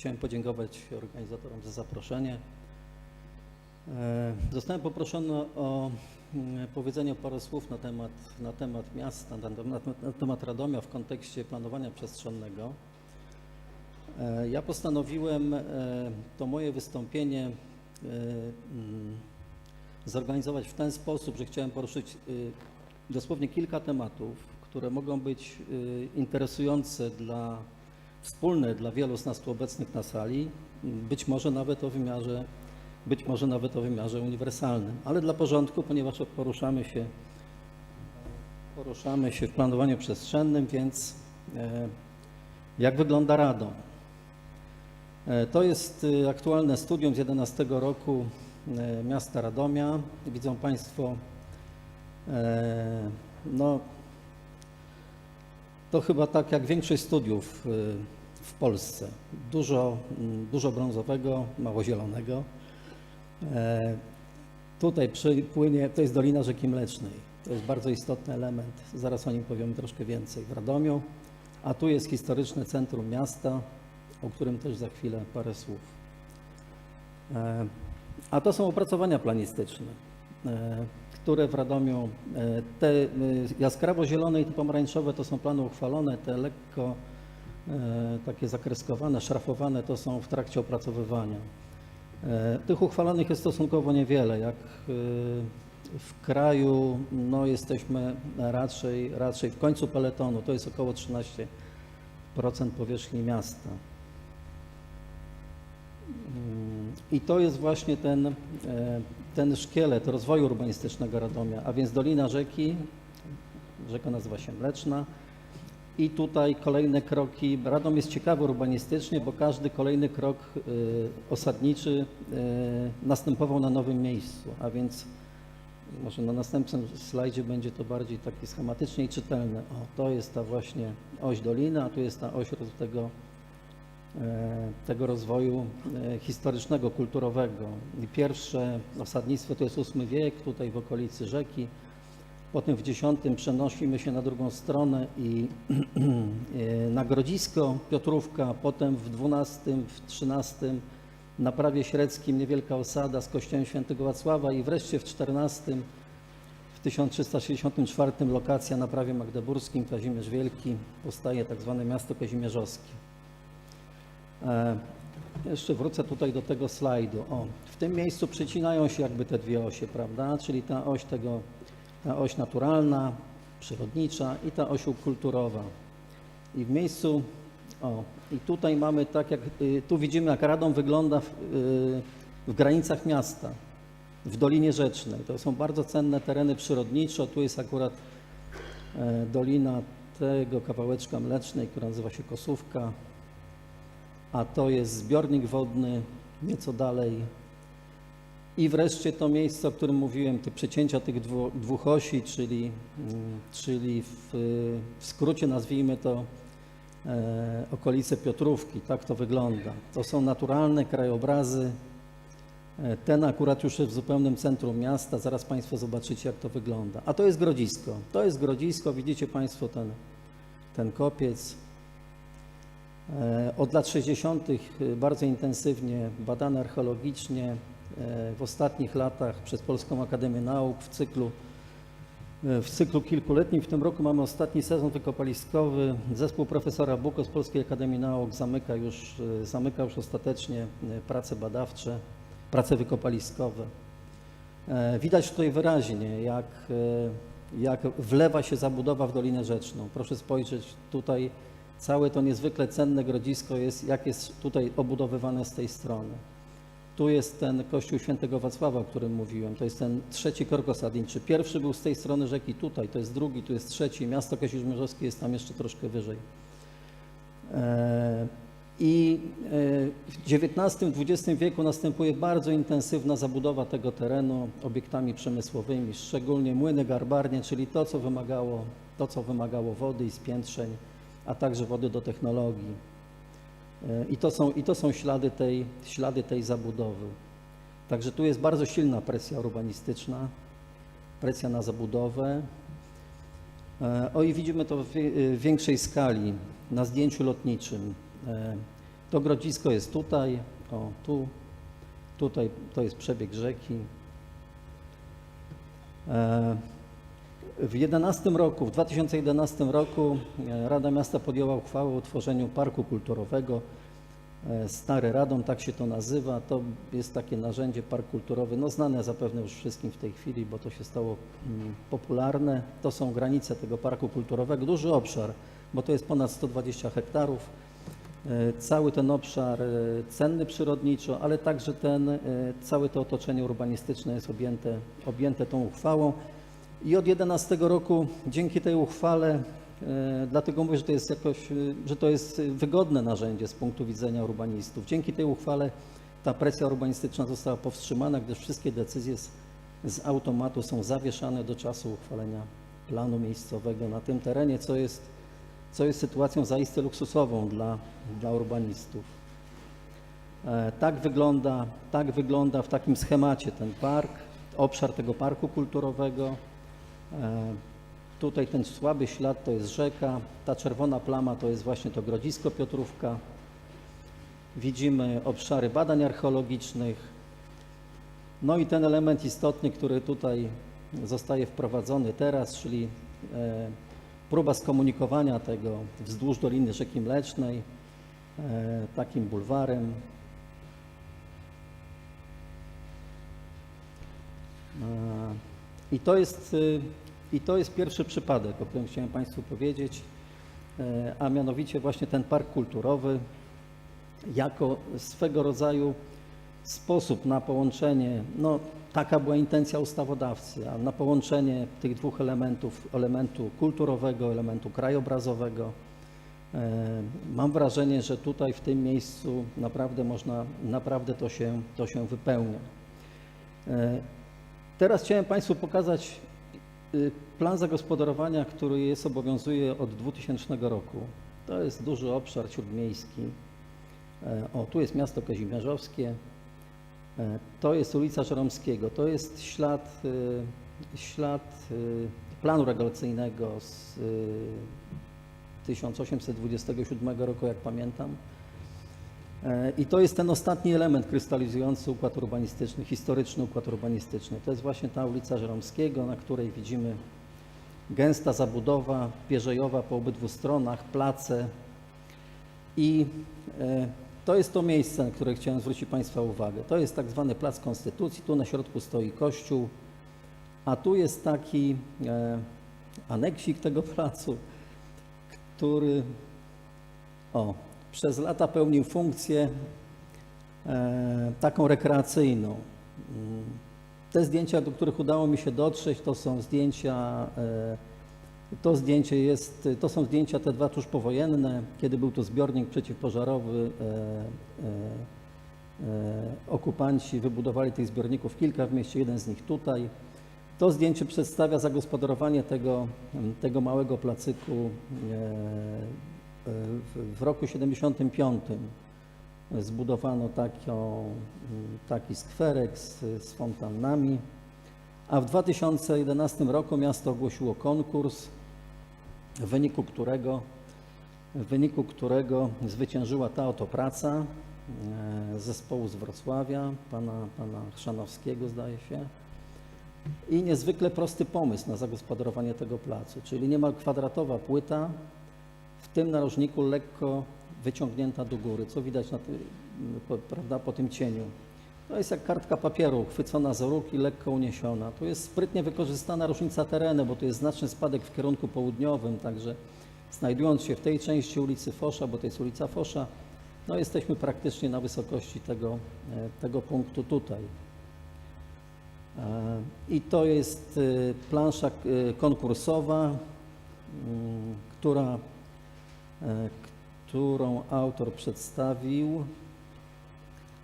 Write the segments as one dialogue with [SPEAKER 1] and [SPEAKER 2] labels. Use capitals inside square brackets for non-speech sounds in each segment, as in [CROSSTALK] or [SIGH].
[SPEAKER 1] Chciałem podziękować organizatorom za zaproszenie. E, Zostałem poproszony o mm, powiedzenie parę słów na temat, na temat miasta, na, na, na temat Radomia w kontekście planowania przestrzennego. E, Ja postanowiłem e, to moje wystąpienie mm, zorganizować w ten sposób, że chciałem poruszyć dosłownie kilka tematów, które mogą być interesujące dla wspólne dla wielu z nas tu obecnych na sali, być może nawet o wymiarze, być może nawet o wymiarze uniwersalnym, ale dla porządku, ponieważ poruszamy się, poruszamy się w planowaniu przestrzennym, więc e, jak wygląda Radom? E, To jest y, aktualne studium z 11 roku e, miasta Radomia. Widzą Państwo, e, no, to chyba tak jak większość studiów w Polsce. Dużo, mm, dużo brązowego, mało zielonego. E, Tutaj przy- płynie, to jest Dolina Rzeki Mlecznej. To jest bardzo istotny element. Zaraz o nim powiemy troszkę więcej w Radomiu. A tu jest historyczne centrum miasta, o którym też za chwilę parę słów. E, A to są opracowania planistyczne, e, które w Radomiu, te e, jaskrawo-zielone i te pomarańczowe to są plany uchwalone, te lekko takie zakreskowane, szrafowane to są w trakcie opracowywania. E, Tych uchwalonych jest stosunkowo niewiele. Jak e, w kraju no, jesteśmy raczej, raczej w końcu peletonu, to jest około 13% powierzchni miasta. I to jest właśnie ten, e, ten szkielet rozwoju urbanistycznego Radomia, a więc Dolina Rzeki, rzeka nazywa się Mleczna i tutaj kolejne kroki. Radom jest ciekawy urbanistycznie, bo każdy kolejny krok y, osadniczy y, następował na nowym miejscu, a więc może na następnym slajdzie będzie to bardziej taki schematycznie i czytelne. O, to jest ta właśnie oś doliny, a tu jest ta oś tego e, tego rozwoju e, historycznego, kulturowego. I pierwsze osadnictwo to jest VIII wiek, tutaj w okolicy rzeki. Potem w X przenosimy się na drugą stronę i [CLEARS THROAT] e, na Grodzisko, Piotrówka, potem w XII, w XIII na prawie średzkim niewielka osada z kościołem świętego Wacława i wreszcie w XIV, w 1364 lokacja na prawie magdeburskim, Kazimierz Wielki, powstaje tak zwane miasto kazimierzowskie. E, Jeszcze wrócę tutaj do tego slajdu. O, w tym miejscu przecinają się jakby te dwie osie, prawda? Czyli ta oś tego, ta oś naturalna, przyrodnicza i ta oś kulturowa. I w miejscu, o, i tutaj mamy tak jak, y, tu widzimy jak Radom wygląda w, y, w granicach miasta, w Dolinie Rzecznej. To są bardzo cenne tereny przyrodnicze. Tu jest akurat e, dolina tego kawałeczka mlecznej, która nazywa się Kosówka a to jest zbiornik wodny nieco dalej. I wreszcie to miejsce, o którym mówiłem, te przecięcia tych dwóch osi, czyli, mm, czyli w, w skrócie nazwijmy to e, okolice Piotrówki, tak to wygląda. To są naturalne krajobrazy. E, Ten akurat już jest w zupełnym centrum miasta, zaraz Państwo zobaczycie, jak to wygląda. A to jest Grodzisko. To jest Grodzisko, widzicie Państwo ten, ten kopiec. E, Od lat 60. bardzo intensywnie badane archeologicznie. E, W ostatnich latach przez Polską Akademię Nauk w cyklu, e, w cyklu kilkuletnim. W tym roku mamy ostatni sezon wykopaliskowy. Zespół profesora Buko z Polskiej Akademii Nauk zamyka już, e, zamyka już ostatecznie prace badawcze, prace wykopaliskowe. Widać tutaj wyraźnie, jak, jak wlewa się zabudowa w Dolinę Rzeczną. Proszę spojrzeć tutaj, całe to niezwykle cenne grodzisko jest, jak jest tutaj obudowywane z tej strony. Tu jest ten kościół świętego Wacława, o którym mówiłem. To jest ten trzeci krok osadniczy. Pierwszy był z tej strony rzeki tutaj, to jest drugi, tu jest trzeci. Miasto Kazimierzowskie jest tam jeszcze troszkę wyżej. E, I e, w XIX-XX wieku następuje bardzo intensywna zabudowa tego terenu obiektami przemysłowymi, szczególnie młyny garbarnie, czyli to, co wymagało, to, co wymagało wody i spiętrzeń, a także wody do technologii. E, I to są, i to są ślady, tej, ślady tej zabudowy. Także tu jest bardzo silna presja urbanistyczna, presja na zabudowę. E, O i widzimy to w w większej skali na zdjęciu lotniczym. E, To grodzisko jest tutaj, o tu, tutaj to jest przebieg rzeki. W 11 roku, w 2011 roku e, Rada Miasta podjęła uchwałę o utworzeniu parku kulturowego. E, Stary Radom, tak się to nazywa. To jest takie narzędzie, park kulturowy, no znane zapewne już wszystkim w tej chwili, bo to się stało mm, popularne. To są granice tego parku kulturowego, duży obszar, bo to jest ponad 120 hektarów. E, Cały ten obszar cenny przyrodniczo, ale także ten, całe to otoczenie urbanistyczne jest objęte, objęte tą uchwałą. I od 11 roku dzięki tej uchwale, e, dlatego mówię, że to jest jakoś, e, że to jest wygodne narzędzie z punktu widzenia urbanistów. Dzięki tej uchwale ta presja urbanistyczna została powstrzymana, gdyż wszystkie decyzje z, z automatu są zawieszane do czasu uchwalenia planu miejscowego na tym terenie, co jest, co jest sytuacją zaiste luksusową dla, dla urbanistów. E, Tak wygląda, tak wygląda w takim schemacie ten park, obszar tego parku kulturowego. E, Tutaj ten słaby ślad to jest rzeka, ta czerwona plama to jest właśnie to grodzisko Piotrówka. Widzimy obszary badań archeologicznych. No i ten element istotny, który tutaj zostaje wprowadzony teraz, czyli e, próba skomunikowania tego wzdłuż Doliny Rzeki Mlecznej e, takim bulwarem. I to jest, y, I to jest pierwszy przypadek, o którym chciałem Państwu powiedzieć, e, a mianowicie właśnie ten park kulturowy jako swego rodzaju sposób na połączenie, no taka była intencja ustawodawcy, a na połączenie tych dwóch elementów, elementu kulturowego, elementu krajobrazowego. E, Mam wrażenie, że tutaj w tym miejscu naprawdę można, naprawdę to się, to się wypełnia. E, Teraz chciałem Państwu pokazać plan zagospodarowania, który jest obowiązuje od 2000 roku. To jest duży obszar śródmiejski. E, O, tu jest miasto Kazimierzowskie. E, To jest ulica Żeromskiego. To jest ślad, y, ślad y, planu regulacyjnego z y, 1827 roku, jak pamiętam. I to jest ten ostatni element krystalizujący układ urbanistyczny, historyczny układ urbanistyczny. To jest właśnie ta ulica Żeromskiego, na której widzimy gęsta zabudowa pierzejowa po obydwu stronach, place. I e, to jest to miejsce, na które chciałem zwrócić Państwa uwagę. To jest tak zwany Plac Konstytucji, tu na środku stoi kościół, a tu jest taki e, aneksik tego [LAUGHS] placu, który o, przez lata pełnił funkcję e, taką rekreacyjną. Mm, Te zdjęcia, do których udało mi się dotrzeć, to są zdjęcia, e, to zdjęcie jest, to są zdjęcia te dwa tuż powojenne, kiedy był tu zbiornik przeciwpożarowy. E, okupanci wybudowali tych zbiorników kilka w mieście, jeden z nich tutaj. To zdjęcie przedstawia zagospodarowanie tego, tego małego placyku w, roku 75 zbudowano taki skwerek z, z fontannami, a w 2011 roku miasto ogłosiło konkurs, w wyniku którego, w wyniku którego zwyciężyła ta oto praca e, zespołu z Wrocławia, pana, pana Chrzanowskiego zdaje się. I niezwykle prosty pomysł na zagospodarowanie tego placu, czyli niemal kwadratowa płyta, w tym narożniku lekko wyciągnięta do góry, co widać na ty, po, prawda, po tym cieniu. To jest jak kartka papieru, chwycona za róg i lekko uniesiona. Tu jest sprytnie wykorzystana różnica terenu, bo tu jest znaczny spadek w kierunku południowym, także znajdując się w tej części ulicy Fosza, bo to jest ulica Fosza, no jesteśmy praktycznie na wysokości tego, e, tego punktu tutaj. E, I to jest e, plansza konkursowa, mm, która którą autor przedstawił.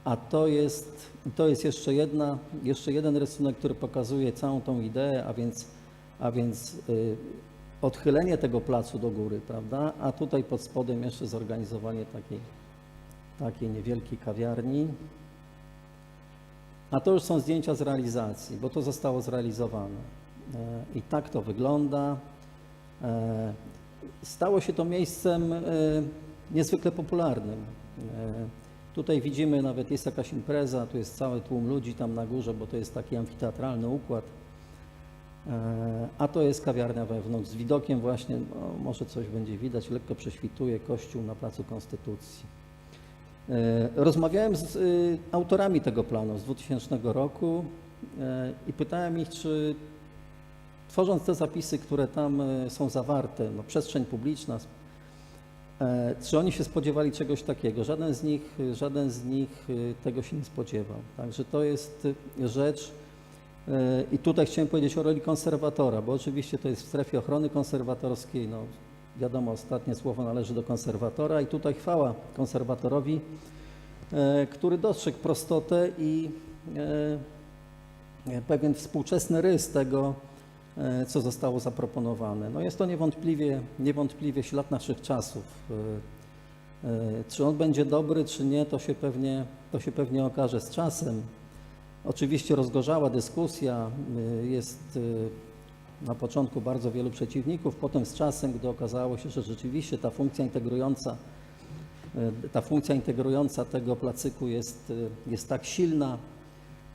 [SPEAKER 1] A to jest, to jest jeszcze, jedna, jeszcze jeden rysunek, który pokazuje całą tą ideę, a więc, a więc y, odchylenie tego placu do góry, prawda? A tutaj pod spodem jeszcze zorganizowanie takiej, takiej niewielkiej kawiarni. A to już są zdjęcia z realizacji, bo to zostało zrealizowane. E, I tak to wygląda. E, Stało się to miejscem e, niezwykle popularnym. Tutaj widzimy, nawet jest jakaś impreza, tu jest cały tłum ludzi tam na górze, bo to jest taki amfiteatralny układ. E, A to jest kawiarnia wewnątrz z widokiem właśnie, no, może coś będzie widać, lekko prześwituje kościół na Placu Konstytucji. E, Rozmawiałem z autorami tego planu z 2000 roku e, i pytałem ich, czy tworząc te zapisy, które tam e, są zawarte, no, przestrzeń publiczna, e, czy oni się spodziewali czegoś takiego? Żaden z nich, żaden z nich e, tego się nie spodziewał. Także to jest e, rzecz, e, i tutaj chciałem powiedzieć o roli konserwatora, bo oczywiście to jest w strefie ochrony konserwatorskiej, no wiadomo, ostatnie słowo należy do konserwatora i tutaj chwała konserwatorowi, e, który dostrzegł prostotę i e, pewien współczesny rys tego, e, co zostało zaproponowane. No jest to niewątpliwie, niewątpliwie ślad naszych czasów. E, e, Czy on będzie dobry, czy nie, to się pewnie, to się pewnie okaże z czasem. Oczywiście rozgorzała dyskusja, jest na początku bardzo wielu przeciwników, potem z czasem, gdy okazało się, że rzeczywiście ta funkcja integrująca, ta funkcja integrująca tego placyku jest, jest tak silna,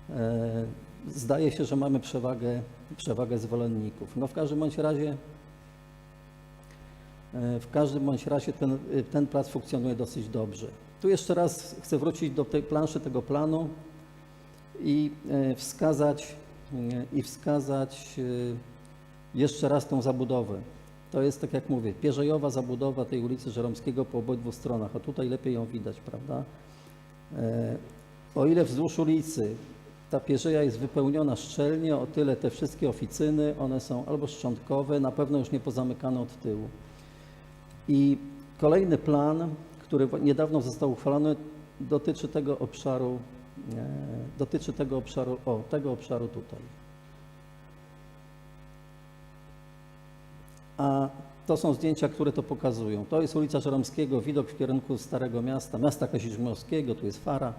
[SPEAKER 1] e, zdaje się, że mamy przewagę, przewagę zwolenników. No w każdym bądź razie E, W każdym bądź razie ten, ten plac funkcjonuje dosyć dobrze. Tu jeszcze raz chcę wrócić do tej planszy tego planu i e, wskazać, e, i wskazać jeszcze raz tą zabudowę. To jest, tak jak mówię, pierzejowa zabudowa tej ulicy Żeromskiego po obydwu stronach, a tutaj lepiej ją widać, prawda? O ile wzdłuż ulicy ta pierzeja jest wypełniona szczelnie, o tyle te wszystkie oficyny, one są albo szczątkowe, na pewno już nie pozamykane od tyłu. I kolejny plan, który niedawno został uchwalony, dotyczy tego obszaru, dotyczy tego obszaru, o, tego obszaru tutaj. A to są zdjęcia, które to pokazują. To jest ulica Żeromskiego, widok w kierunku Starego Miasta, miasta Kazimierzowskiego, tu jest fara.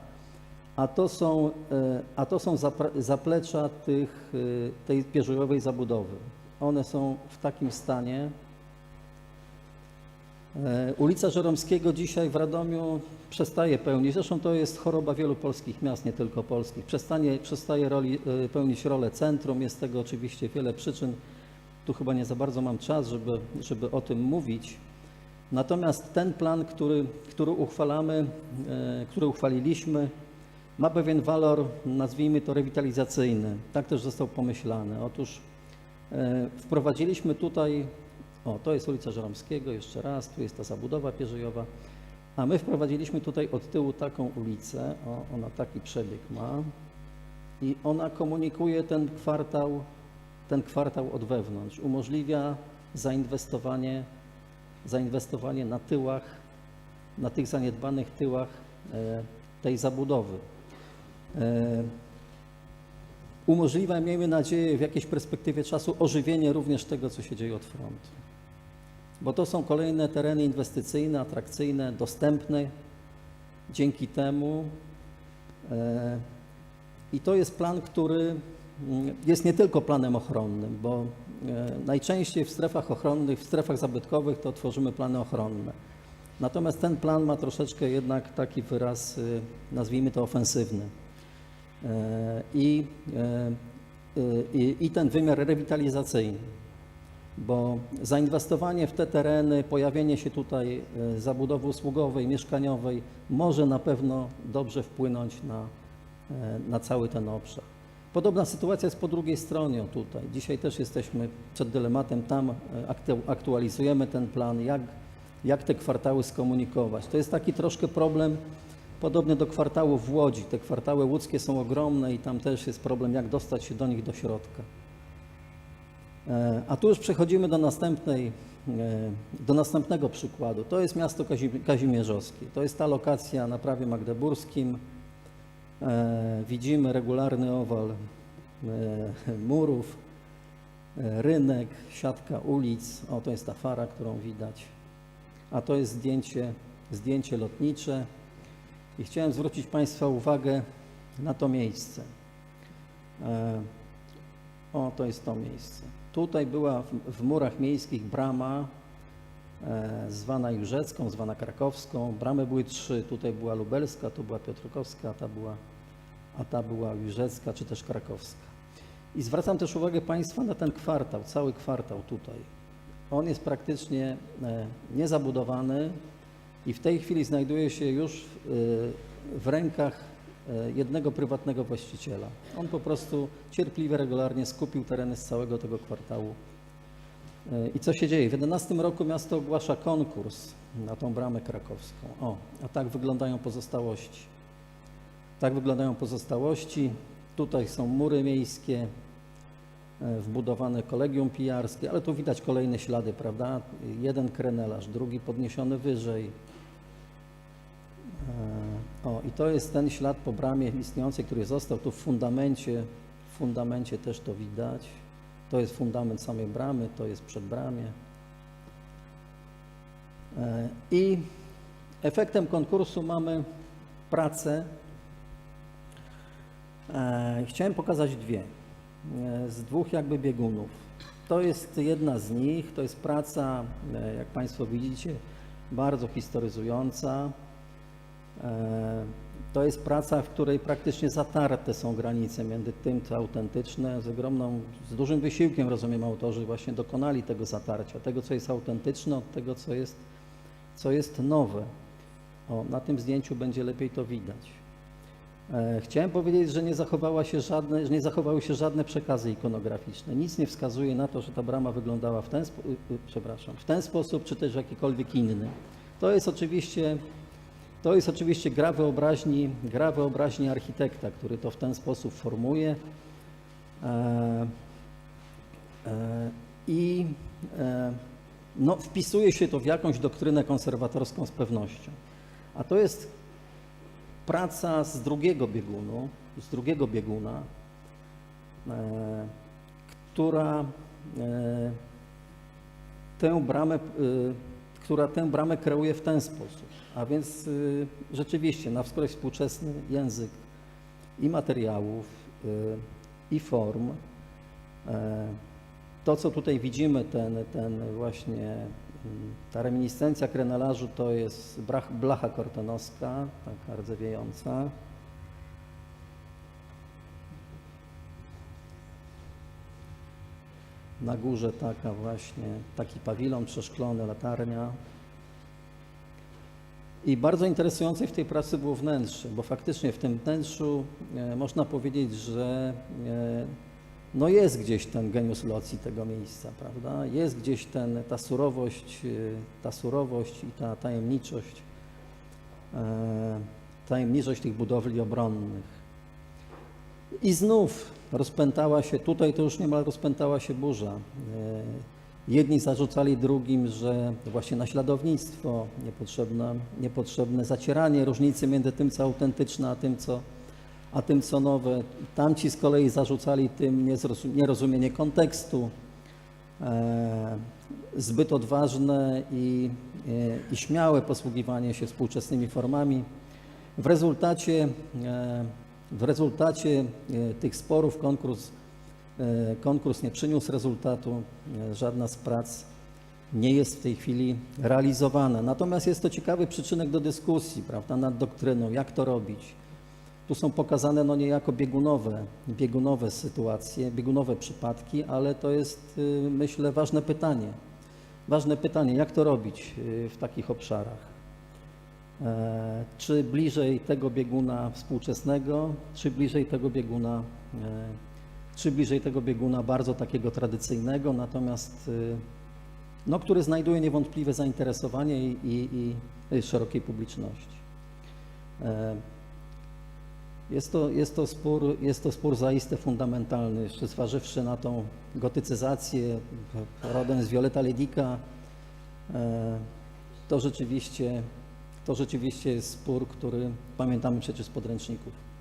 [SPEAKER 1] A to są, e, a to są zaplecza tych, e, tej pierzejowej zabudowy. One są w takim stanie, E, Ulica Żeromskiego dzisiaj w Radomiu przestaje pełnić, zresztą to jest choroba wielu polskich miast, nie tylko polskich, przestanie, przestaje roli, pełnić rolę centrum, jest tego oczywiście wiele przyczyn. Tu chyba nie za bardzo mam czas, żeby, żeby o tym mówić. Natomiast ten plan, który, który uchwalamy, który uchwaliliśmy, ma pewien walor, nazwijmy to rewitalizacyjny. Tak też został pomyślany. Otóż e, wprowadziliśmy tutaj o, to jest ulica Żeromskiego, jeszcze raz, tu jest ta zabudowa pierzejowa. A my wprowadziliśmy tutaj od tyłu taką ulicę, o, ona taki przebieg ma i ona komunikuje ten kwartał, ten kwartał od wewnątrz, umożliwia zainwestowanie, zainwestowanie na tyłach, na tych zaniedbanych tyłach e, tej zabudowy. E, umożliwia, miejmy nadzieję, w jakiejś perspektywie czasu ożywienie również tego, co się dzieje od frontu. Bo to są kolejne tereny inwestycyjne, atrakcyjne, dostępne dzięki temu. E, I to jest plan, który mm, jest nie tylko planem ochronnym, bo e, najczęściej w strefach ochronnych, w strefach zabytkowych to tworzymy plany ochronne. Natomiast ten plan ma troszeczkę jednak taki wyraz, y, nazwijmy to ofensywny. E, I, e, i, i ten wymiar rewitalizacyjny, bo zainwestowanie w te tereny, pojawienie się tutaj e, zabudowy usługowej, mieszkaniowej może na pewno dobrze wpłynąć na, na cały ten obszar. Podobna sytuacja jest po drugiej stronie tutaj. Dzisiaj też jesteśmy przed dylematem, tam aktu- aktualizujemy ten plan, jak, jak te kwartały skomunikować. To jest taki troszkę problem podobny do kwartałów w Łodzi. Te kwartały łódzkie są ogromne i tam też jest problem, jak dostać się do nich do środka. E, A tu już przechodzimy do, następnej, e, do następnego przykładu. To jest miasto Kazim- Kazimierzowskie. To jest ta lokacja na prawie magdeburskim. E, Widzimy regularny owal murów, rynek, siatka ulic. O, to jest ta fara, którą widać. A to jest zdjęcie, zdjęcie lotnicze. I chciałem zwrócić Państwa uwagę na to miejsce. E, O, to jest to miejsce. Tutaj była w, w murach miejskich brama, e, zwana Jurzecką, zwana Krakowską. Bramy były trzy, tutaj była Lubelska, tu była Piotrkowska, a ta była, a ta była Jurzecka czy też Krakowska. I zwracam też uwagę Państwa na ten kwartał, cały kwartał tutaj. On jest praktycznie e, niezabudowany i w tej chwili znajduje się już e, w rękach e, jednego prywatnego właściciela. On po prostu cierpliwie, regularnie skupił tereny z całego tego kwartału. E, I co się dzieje? W 2011 roku miasto ogłasza konkurs na tą bramę krakowską. O, a tak wyglądają pozostałości. Tak wyglądają pozostałości. Tutaj są mury miejskie, wbudowane kolegium pijarskie, ale tu widać kolejne ślady, prawda? Jeden krenelarz, drugi podniesiony wyżej. E, O, i to jest ten ślad po bramie istniejącej, który został tu w fundamencie. W fundamencie też to widać. To jest fundament samej bramy, to jest przed bramie. E, I efektem konkursu mamy pracę. E, Chciałem pokazać dwie, z dwóch jakby biegunów. To jest jedna z nich, to jest praca, jak Państwo widzicie, bardzo historyzująca. E, To jest praca, w której praktycznie zatarte są granice między tym, co autentyczne, z ogromną, z dużym wysiłkiem, rozumiem, autorzy właśnie dokonali tego zatarcia, tego, co jest autentyczne, od tego, co jest, co jest nowe. O, na tym zdjęciu będzie lepiej to widać. E, Chciałem powiedzieć, że nie, zachowała się żadne, nie zachowały się żadne przekazy ikonograficzne. Nic nie wskazuje na to, że ta brama wyglądała w ten, y, y, przepraszam, w ten sposób, czy też w jakikolwiek inny. To jest oczywiście, to jest oczywiście gra wyobraźni, gra wyobraźni architekta, który to w ten sposób formuje. E, e, I e, no, wpisuje się to w jakąś doktrynę konserwatorską z pewnością. A to jest praca z drugiego biegunu, z drugiego bieguna, która tę bramę, która tę bramę kreuje w ten sposób. A więc e, rzeczywiście na wskroś współczesny język i materiałów, e, i form. E, To, co tutaj widzimy, ten, ten właśnie mm, ta reminiscencja krenelarzu to jest brach, blacha kortonowska, taka rdzewiejąca. Na górze taka właśnie, taki pawilon przeszklony, latarnia. I bardzo interesujące w tej pracy było wnętrze, bo faktycznie w tym wnętrzu e, można powiedzieć, że e, no jest gdzieś ten genius loci tego miejsca, prawda? Jest gdzieś ten, ta surowość, e, ta surowość i ta tajemniczość, tajemniczość tych budowli obronnych. I znów rozpętała się, tutaj to już niemal rozpętała się burza. Jedni zarzucali drugim, że właśnie naśladownictwo, niepotrzebne, niepotrzebne zacieranie różnicy między tym, co autentyczne, a tym, co, a tym, co nowe. Tamci z kolei zarzucali tym nierozumienie kontekstu, e, zbyt odważne i, e, i śmiałe posługiwanie się współczesnymi formami. W rezultacie, e, w rezultacie e, tych sporów konkurs, konkurs nie przyniósł rezultatu. E, Żadna z prac nie jest w tej chwili realizowana. Natomiast jest to ciekawy przyczynek do dyskusji prawda, nad doktryną, jak to robić. Tu są pokazane no niejako biegunowe, biegunowe sytuacje, biegunowe przypadki, ale to jest y, myślę ważne pytanie. Ważne pytanie, jak to robić y, w takich obszarach. E, Czy bliżej tego bieguna współczesnego, czy bliżej tego bieguna, e, czy bliżej tego bieguna bardzo takiego tradycyjnego, natomiast y, no, który znajduje niewątpliwe zainteresowanie i, i, i szerokiej publiczności. E, Jest to, jest, to spór, jest to spór zaiste fundamentalny, jeszcze zważywszy na tą gotycyzację rodem z Violeta Ledika, e, to rzeczywiście, to rzeczywiście jest spór, który pamiętamy przecież z podręczników.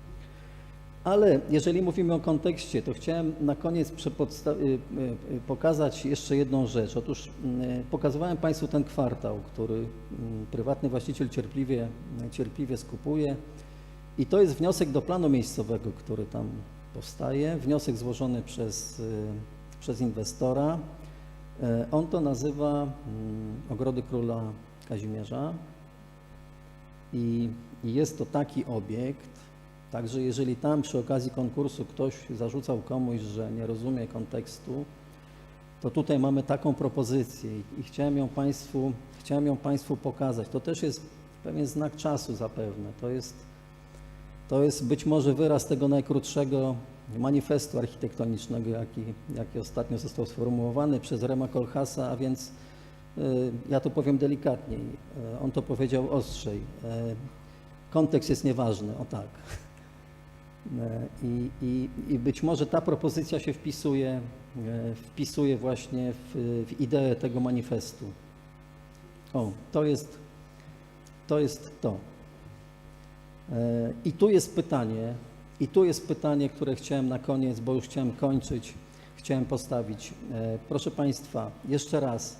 [SPEAKER 1] Ale jeżeli mówimy o kontekście, to chciałem na koniec y, y, y, pokazać jeszcze jedną rzecz. Otóż pokazywałem Państwu ten kwartał, który y, prywatny właściciel cierpliwie, cierpliwie skupuje. I to jest wniosek do planu miejscowego, który tam powstaje. Wniosek złożony przez, przez inwestora. On to nazywa mm, Ogrody Króla Kazimierza i jest to taki obiekt, także jeżeli tam przy okazji konkursu ktoś zarzucał komuś, że nie rozumie kontekstu, to tutaj mamy taką propozycję i- chciałem ją Państwu, chciałem ją Państwu pokazać. To też jest pewien znak czasu zapewne. To jest, to jest być może wyraz tego najkrótszego manifestu architektonicznego, jaki, jaki ostatnio został sformułowany przez Rema Kolchasa, a więc y, ja to powiem delikatniej, y, on to powiedział ostrzej. y, Kontekst jest nieważny, o tak. E, I, i, I być może ta propozycja się wpisuje, e, wpisuje właśnie w, w ideę tego manifestu. O, to jest to. Jest to. E, I tu jest pytanie, i tu jest pytanie, które chciałem na koniec, bo już chciałem kończyć, chciałem postawić. Proszę Państwa, jeszcze raz.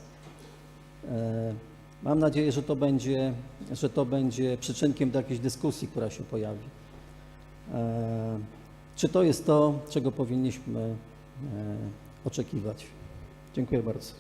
[SPEAKER 1] Mam nadzieję, że to będzie, że to będzie przyczynkiem do jakiejś dyskusji, która się pojawi. E, Czy to jest to, czego powinniśmy e, oczekiwać? Dziękuję bardzo.